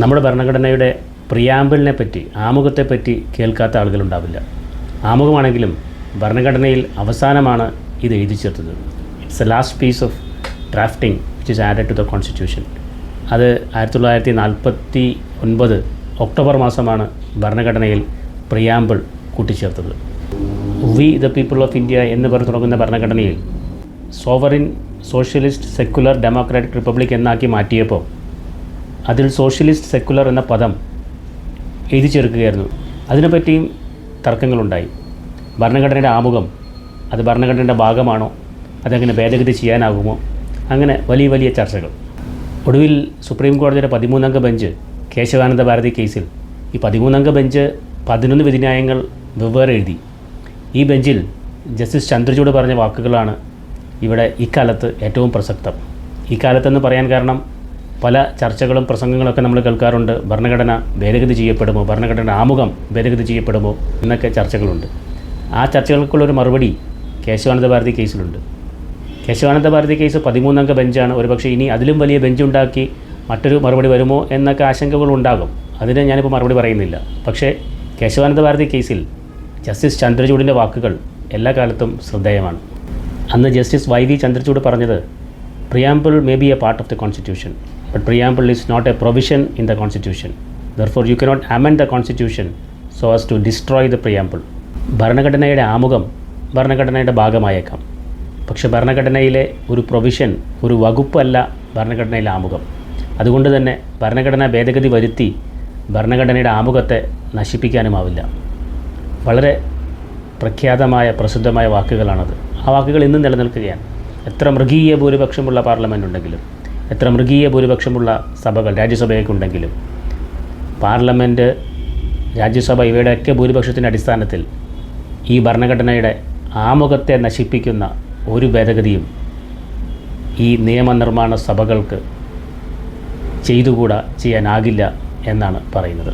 നമ്മുടെ ഭരണഘടനയുടെ പ്രിയാമ്പിളിനെ പറ്റി ആമുഖത്തെ പറ്റി കേൾക്കാത്ത ആളുകളുണ്ടാവില്ല. ആമുഖമാണെങ്കിലും ഭരണഘടനയിൽ അവസാനമാണ് ഇത് എഴുതി ചേർത്തത്. It's a last piece of drafting which is added to the constitution അത് ആയിരത്തി തൊള്ളായിരത്തി നാൽപ്പത്തി ഒൻപത് ഒക്ടോബർ മാസമാണ് ഭരണഘടനയിൽ preamble കൂട്ടിച്ചേർത്തത്. We the people of India എന്ന് പറഞ്ഞ് തുടങ്ങുന്ന ഭരണഘടനയിൽ sovereign socialist secular democratic republic എന്നാക്കി മാറ്റിയപ്പോൾ അതിൽ സോഷ്യലിസ്റ്റ് സെക്കുലർ എന്ന പദം എഴുതി ചേർക്കുകയായിരുന്നു. അതിനെപ്പറ്റിയും തർക്കങ്ങളുണ്ടായി. ഭരണഘടനയുടെ ആമുഖം അത് ഭരണഘടനയുടെ ഭാഗമാണോ? അതെങ്ങനെ ഭേദഗതി ചെയ്യാനാകുമോ? അങ്ങനെ വലിയ വലിയ ചർച്ചകൾ. ഒടുവിൽ സുപ്രീം കോടതിയുടെ പതിമൂന്നംഗ ബെഞ്ച് കേശവാനന്ദ ഭാരതി കേസിൽ ഈ പതിമൂന്നംഗ ബെഞ്ച് പതിനൊന്ന് വിധിന്യായങ്ങൾ വെവ്വേറെ എഴുതി. ഈ ബെഞ്ചിൽ ജസ്റ്റിസ് ചന്ദ്രചൂഡ് പറഞ്ഞ വാക്കുകളാണ് ഇവിടെ ഇക്കാലത്ത് ഏറ്റവും പ്രസക്തം. ഇക്കാലത്തെന്ന് പറയാൻ കാരണം പല ചർച്ചകളും പ്രസംഗങ്ങളൊക്കെ നമ്മൾ കേൾക്കാറുണ്ട്. ഭരണഘടന ഭേദഗതി ചെയ്യപ്പെടുമോ? ഭരണഘടന ആമുഖം ഭേദഗതി ചെയ്യപ്പെടുമോ? എന്നൊക്കെ ചർച്ചകളുണ്ട്. ആ ചർച്ചകൾക്കുള്ളൊരു മറുപടി കേശവാനന്ദ ഭാരതി കേസിലുണ്ട്. കേശവാനന്ദ ഭാരതി കേസ് പതിമൂന്നംഗ ബെഞ്ചാണ്. ഒരുപക്ഷെ ഇനി അതിലും വലിയ ബെഞ്ചുണ്ടാക്കി മറ്റൊരു മറുപടി വരുമോ എന്നൊക്കെ ആശങ്കകളുണ്ടാകും അതിന് ഞാനിപ്പോൾ മറുപടി പറയുന്നില്ല. പക്ഷേ കേശവാനന്ദ ഭാരതി കേസിൽ ജസ്റ്റിസ് ചന്ദ്രചൂഡിന്റെ വാക്കുകൾ എല്ലാ കാലത്തും ശ്രദ്ധേയമാണ്. അന്ന് ജസ്റ്റിസ് വൈ വി ചന്ദ്രചൂഡ് പറഞ്ഞത് preamble may be a part of the Constitution, but preamble is not a provision in the Constitution. Therefore, you cannot amend the Constitution so as to destroy the preamble. ഭരണഘടനയുടെ ആമുഖം ഭരണഘടനയുടെ ഭാഗമായേക്കാം. പക്ഷേ ഭരണഘടനയിലെ ഒരു provision ഒരു വകുപ്പല്ല ഭരണഘടനയിലെ ആമുഖം. അതുകൊണ്ട് തന്നെ ഭരണഘടന ഭേദഗതി വരുത്തി ഭരണഘടനയുടെ ആമുഖത്തെ നശിപ്പിക്കാനുമാവില്ല. വളരെ പ്രഖ്യാതമായ പ്രസിദ്ധമായ വാക്കുകളാണത്. ആ വാക്കുകൾ ഇന്നും നിലനിൽക്കുകയാണ്. എത്ര മൃഗീയ ഭൂരിപക്ഷമുള്ള പാർലമെന്റ് ഉണ്ടെങ്കിലും എത്ര മൃഗീയ ഭൂരിപക്ഷമുള്ള സഭകൾ രാജ്യസഭയൊക്കെ ഉണ്ടെങ്കിലും പാർലമെന്റ് രാജ്യസഭ ഇവയുടെയൊക്കെ ഭൂരിപക്ഷത്തിന്റെ അടിസ്ഥാനത്തിൽ ഈ ഭരണഘടനയുടെ ആമുഖത്തെ നശിപ്പിക്കുന്ന ഒരു ഭേദഗതിയും ഈ നിയമനിർമ്മാണ സഭകൾക്ക് ചെയ്തുകൂടാ ചെയ്യാനാകില്ല എന്നാണ് പറയുന്നത്.